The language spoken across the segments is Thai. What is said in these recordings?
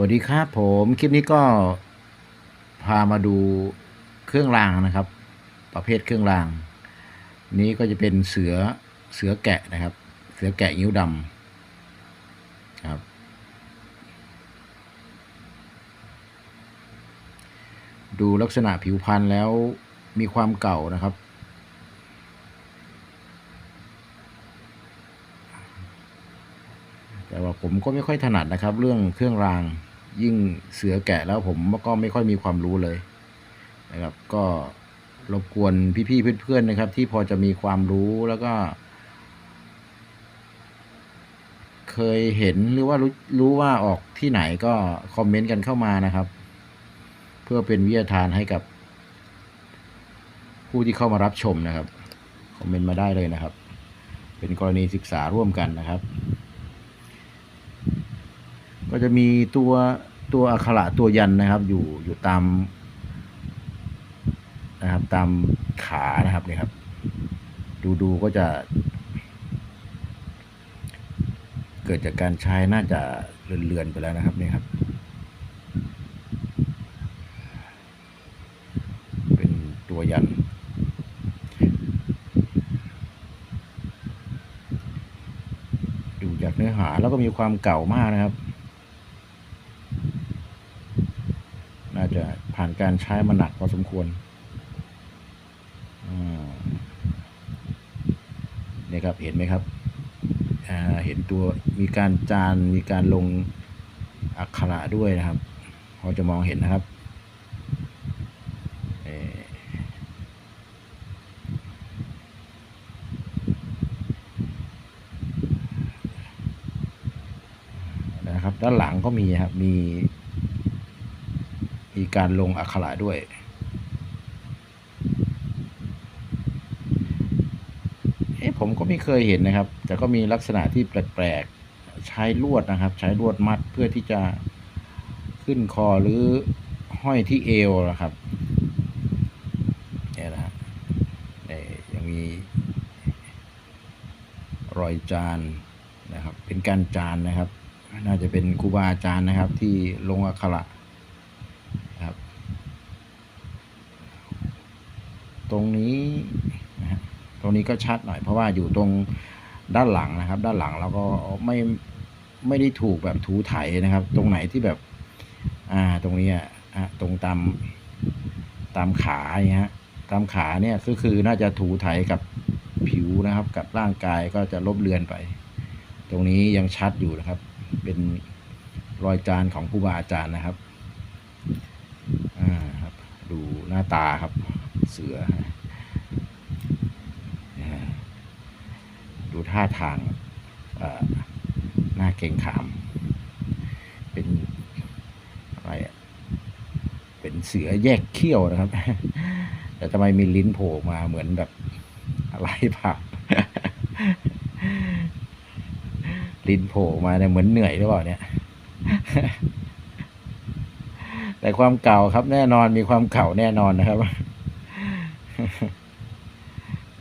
วัสดีครับผมคลิปนี้ก็พามาดูเครื่องรางนะครับ ประเภทเครื่องราง นี้ก็จะเป็นเสือเสือแกะนะครับ เสือแกะนิ้วดำครับ ดูลักษณะผิวพรรณแล้วมีความเก่านะครับ แต่ว่าผมก็ไม่ค่อยถนัดนะครับ เรื่องเครื่องรางยิ่งเสือแกะแล้วผมก็ไม่ค่อยมีความรู้เลยนะครับ ก็รบกวนพี่ๆเพื่อนๆนะครับ ที่พอจะมีความรู้แล้วก็ เคยเห็นหรือว่ารู้รู้ว่าออกที่ไหนก็คอมเมนต์กันเข้ามานะครับ เพื่อเป็นวิทยาทานให้กับ ผู้ที่เข้ามารับชมนะครับคอมเมนต์มาได้เลยนะครับ เป็นกรณีศึกษาร่วมกันนะครับ ก็จะมีตัวตัวอักขระตัวยันนะครับ อยู่อยู่ตามนะครับ ตามขานะครับเนี่ยครับ ดูดูก็จะ เกิดจากการใช้น่าจะเลือนๆไปแล้วนะครับเนี่ยครับ เป็นตัวยันดูจากเนื้อหาแล้วก็มีความเก่ามากนะครับ น่า จะผ่านการใช้มาหนักพอสมควรเนี่ยครับเห็นไหมครับเห็นตัวมีการจานมีการลงอักขระด้วยนะครับพอจะมองเห็นนะครับนะครับ ด้านหลังก็มีครับมี มีการลงอักขระด้วย เอ๊ะผมก็ไม่เคยเห็นนะครับ แต่ก็มีลักษณะที่แปลกๆ ใช้ลวดนะครับ ใช้ลวดมัดเพื่อที่จะขึ้นคอหรือห้อยที่เอวนะครับเนี่ยนะฮะเนี่ยยังมีรอยจานนะครับ เป็นการจานนะครับ น่าจะเป็นครูบาอาจารย์นะครับที่ลงอักขระ ครับ ตรงนี้นะฮะตรงนี้ก็ชัดหน่อย เพราะว่าอยู่ตรงด้านหลังนะครับ ด้านหลังเราก็ไม่ไม่ได้ถูกแบบถูไถนะครับ ตรงไหนที่แบบ อ่าตรงนี้อะตรงตามตามขาอย่างเงี้ยฮะตามขาเนี่ยก็คือน่าจะถูไถกับผิวนะครับ กับร่างกายก็จะลบเลือนไป ตรงนี้ยังชัดอยู่นะครับ เป็นรอยจานของครูบาอาจารย์นะครับอ่าครับ ดูหน้าตาครับ เสือดูท่าทางเอ่อหน้าเกรงขาม เป็นอะไรเป็นเสือแยกเขี้ยวนะครับ แต่ทำไมมีลิ้นโผล่มาเหมือนแบบอะไรผักลิ้นโผล่มาเนี่ยเหมือนเหนื่อยหรือเปล่าเนี่ย แต่ความเก่าครับแน่นอนมีความเก่าแน่นอนนะครับ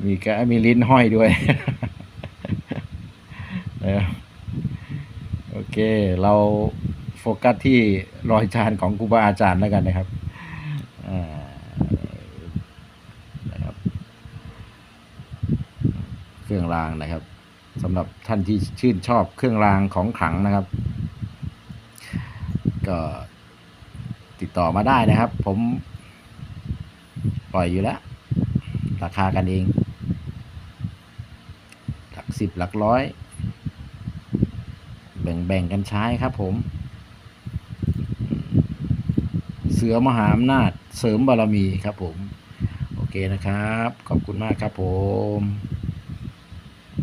มีแกมีลิ้นห้อยด้วยนะโอเค เราโฟกัสที่รอยจานของครูบาอาจารย์แล้วกันนะครับนะครับ เครื่องรางนะครับสำหรับท่านที่ชื่นชอบเครื่องรางของขลังนะครับ ก็ติดต่อมาได้นะครับ ผมปล่อยอยู่แล้ว ราคากันเอง หลักสิบหลักร้อย แบ่งแบ่งกันใช้ครับผม เสือมหาอำนาจเสริมบารมีครับผม โอเคนะครับ ขอบคุณมากครับผม